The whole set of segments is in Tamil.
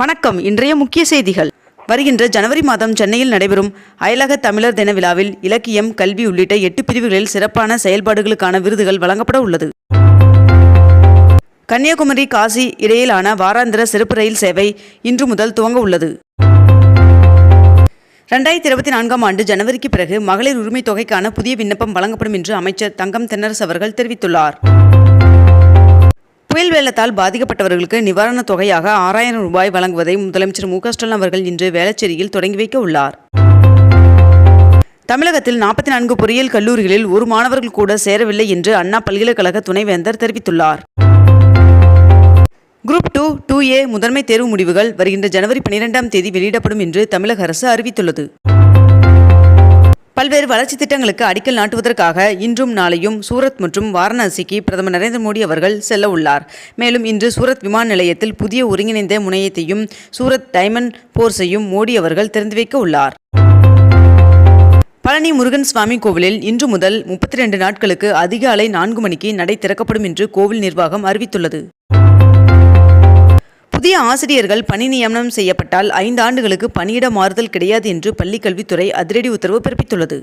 வணக்கம். இன்றைய முக்கிய செய்திகள். வருகின்ற ஜனவரி மாதம் சென்னையில் நடைபெறும் அயலக தமிழர் தின விழாவில் இலக்கியம் கல்வி உள்ளிட்ட எட்டு பிரிவுகளில் சிறப்பான செயல்பாடுகளுக்கான விருதுகள் வழங்கப்பட உள்ளது. கன்னியாகுமரி காசி இடையிலான வாராந்திர சிறப்பு ரயில் சேவை இன்று முதல் துவங்க உள்ளது. ரெண்டாயிரத்தி இருபத்தி நான்காம் ஆண்டு ஜனவரிக்கு பிறகு மகளிர் உரிமை தொகைக்கான புதிய விண்ணப்பம் வழங்கப்படும் என்று அமைச்சர் தங்கம் தென்னரசு அவர்கள் தெரிவித்துள்ளார். புயல் வெள்ளத்தால் பாதிக்கப்பட்டவர்களுக்கு நிவாரணத் தொகையாக ஆறாயிரம் ரூபாய் வழங்குவதை முதலமைச்சர் மு ஸ்டாலின் அவர்கள் இன்று வேளச்சேரியில் தொடங்கி வைக்க உள்ளார். தமிழகத்தில் நாற்பத்தி நான்கு பொறியியல் கல்லூரிகளில் ஒரு மாணவர்கள் கூட சேரவில்லை என்று அண்ணா பல்கலைக்கழக துணைவேந்தர் தெரிவித்துள்ளார். குரூப் டூ டூ ஏ முதன்மை தேர்வு முடிவுகள் வருகின்ற ஜனவரி பனிரெண்டாம் தேதி வெளியிடப்படும் என்று தமிழக அரசு அறிவித்துள்ளது. பல்வேறு வளர்ச்சி திட்டங்களுக்கு அடிக்கல் நாட்டுவதற்காக இன்றும் நாளையும் சூரத் மற்றும் வாரணாசிக்கு பிரதமர் நரேந்திர மோடி அவர்கள் செல்ல உள்ளார். மேலும் இன்று சூரத் விமான நிலையத்தில் புதிய ஒருங்கிணைந்த முனையத்தையும் சூரத் டைமண்ட் போர்ஸையும் மோடி அவர்கள் திறந்து வைக்க உள்ளார். பழனி முருகன் சுவாமி கோவிலில் இன்று முதல் முப்பத்தி ரெண்டு நாட்களுக்கு அதிகாலை நான்கு மணிக்கு நடை திறக்கப்படும் என்று கோவில் நிர்வாகம் அறிவித்துள்ளது. புதிய ஆசிரியர்கள் பணி நியமனம் செய்யப்பட்டால் ஐந்து ஆண்டுகளுக்கு பணியிட மாறுதல் கிடையாது என்று பள்ளிக்கல்வித்துறை அதிரடி உத்தரவு பிறப்பித்துள்ளது.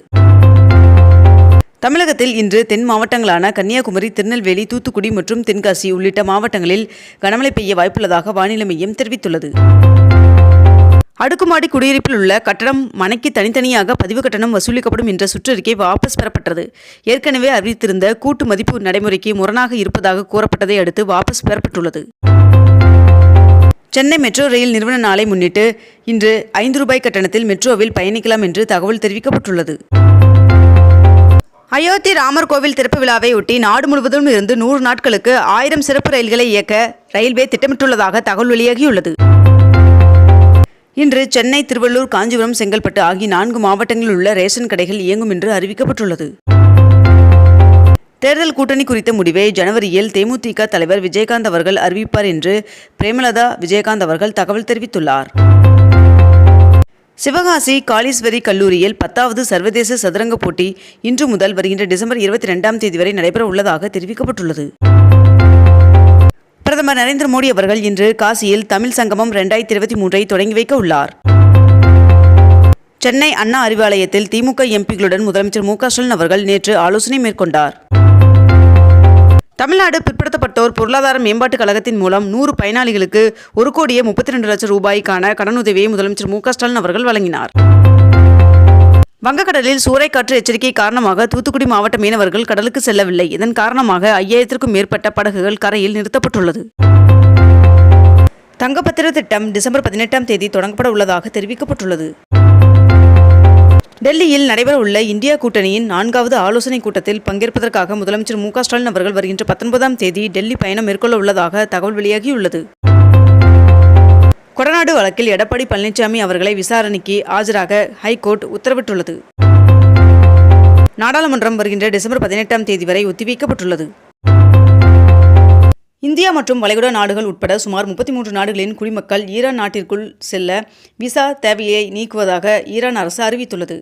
தமிழகத்தில் இன்று தென் மாவட்டங்களான கன்னியாகுமரி திருநெல்வேலி தூத்துக்குடி மற்றும் தென்காசி உள்ளிட்ட மாவட்டங்களில் கனமழை பெய்ய வாய்ப்புள்ளதாக வானிலை மையம் தெரிவித்துள்ளது. அடுக்குமாடி குடியிருப்பில் உள்ள கட்டடம் மனைக்கு தனித்தனியாக பதிவு கட்டணம் வசூலிக்கப்படும் என்ற சுற்றறிக்கை வாபஸ் பெறப்பட்டது. ஏற்கனவே அறிவித்திருந்த கூட்டு மதிப்பு நடைமுறைக்கு முரணாக இருப்பதாக கூறப்பட்டதை அடுத்து வாபஸ் பெறப்பட்டுள்ளது. சென்னை மெட்ரோ ரயில் நிறுவன நாளை முன்னிட்டு இன்று ஐந்து ரூபாய் கட்டணத்தில் மெட்ரோவில் பயணிக்கலாம் என்று தகவல் தெரிவிக்கப்பட்டுள்ளது. அயோத்தி ராமர் கோவில் திறப்பு விழாவை ஒட்டி நாடு முழுவதும் இருந்து நூறு நாட்களுக்கு ஆயிரம் சிறப்பு ரயில்களை இயக்க ரயில்வே திட்டமிட்டுள்ளதாக தகவல் வெளியாகியுள்ளது. இன்று சென்னை திருவள்ளூர் காஞ்சிபுரம் செங்கல்பட்டு ஆகிய நான்கு மாவட்டங்களில் உள்ள ரேஷன் கடைகள் இயங்கும் என்று அறிவிக்கப்பட்டுள்ளது. தேர்தல் கூட்டணி குறித்த முடிவை ஜனவரியில் தேமுதிக தலைவர் விஜயகாந்த் அவர்கள் அறிவிப்பார் என்று பிரேமலதா விஜயகாந்த் அவர்கள் தகவல் தெரிவித்துள்ளார். சிவகாசி காளீஸ்வரி கல்லூரியில் பத்தாவது சர்வதேச சதுரங்க போட்டி இன்று முதல் வருகின்ற டிசம்பர் இருபத்தி ரெண்டாம் தேதி வரை நடைபெற உள்ளதாக தெரிவிக்கப்பட்டுள்ளது. பிரதமர் நரேந்திர மோடி அவர்கள் இன்று காசியில் தமிழ் சங்கமம் ரெண்டாயிரத்தி இருபத்தி மூன்றை தொடங்கி வைக்க உள்ளார். சென்னை அண்ணா அறிவாலயத்தில் திமுக எம்பிகளுடன் முதலமைச்சர் மு க ஸ்டாலின் அவர்கள் நேற்று ஆலோசனை மேற்கொண்டார். தமிழ்நாடு பிற்படுத்தப்பட்டோர் பொருளாதார மேம்பாட்டுக் கழகத்தின் மூலம் நூறு பயனாளிகளுக்கு ஒரு கோடியே முப்பத்தி ரெண்டு லட்சம் ரூபாய்க்கான கடனுதவியை முதலமைச்சர் மு ஸ்டாலின் அவர்கள் வழங்கினார். வங்கக்கடலில் சூறைக்காற்று எச்சரிக்கை காரணமாக தூத்துக்குடி மாவட்ட மீனவர்கள் கடலுக்கு செல்லவில்லை. இதன் காரணமாக ஐயாயிரத்திற்கும் மேற்பட்ட படகுகள் கரையில் நிறுத்தப்பட்டுள்ளது. தங்கப்பத்திர திட்டம் டிசம்பர் பதினெட்டாம் தேதி தொடங்கப்பட உள்ளதாக தெரிவிக்கப்பட்டுள்ளது. டெல்லியில் நடைபெறவுள்ள இந்தியா கூட்டணியின் நான்காவது ஆலோசனைக் கூட்டத்தில் பங்கேற்பதற்காக முதலமைச்சர் மு ஸ்டாலின் அவர்கள் வருகின்ற பத்தொன்பதாம் தேதி டெல்லி பயணம் மேற்கொள்ள உள்ளதாக தகவல் வெளியாகியுள்ளது. கொடநாடு வழக்கில் எடப்பாடி பழனிசாமி அவர்களை விசாரணைக்கு ஆஜராக ஹைகோர்ட் உத்தரவிட்டுள்ளது. நாடாளுமன்றம் வருகின்ற டிசம்பர் பதினெட்டாம் தேதி வரை ஒத்திவைக்கப்பட்டுள்ளது. இந்தியா மற்றும் வளைகுடா நாடுகள் உட்பட சுமார் முப்பத்தி மூன்று நாடுகளின் குடிமக்கள் ஈரான் நாட்டிற்குள் செல்ல விசா தேவையை நீக்குவதாக ஈரான் அரசு அறிவித்துள்ளது.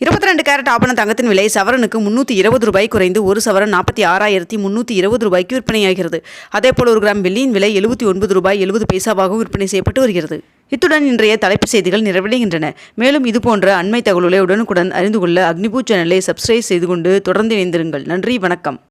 இருபத்தி ரெண்டு கேரட் ஆபண தங்கத்தின் விலை சவரனுக்கு முன்னூற்றி இருபது ரூபாய் குறைந்து ஒரு சவரன் நாற்பத்தி ஆறாயிரத்தி முன்னூற்றி இருபது ரூபாய்க்கு விற்பனையாகிறது. அதேபோல் ஒரு கிராம் வெள்ளியின் விலை எழுபத்தி ஒன்பது ரூபாய் எழுபது பைசாவாகவும் விற்பனை செய்யப்பட்டு வருகிறது. இத்துடன் இன்றைய தலைப்புச் செய்திகள் நிறைவடைகின்றன. மேலும் இதுபோன்ற அண்மை தகவல்களை உடனுக்குடன் அறிந்து கொள்ள அக்னிபூ சேனலை சப்ஸ்கிரைப் செய்து கொண்டு தொடர்ந்து இணைந்திருங்கள். நன்றி வணக்கம்.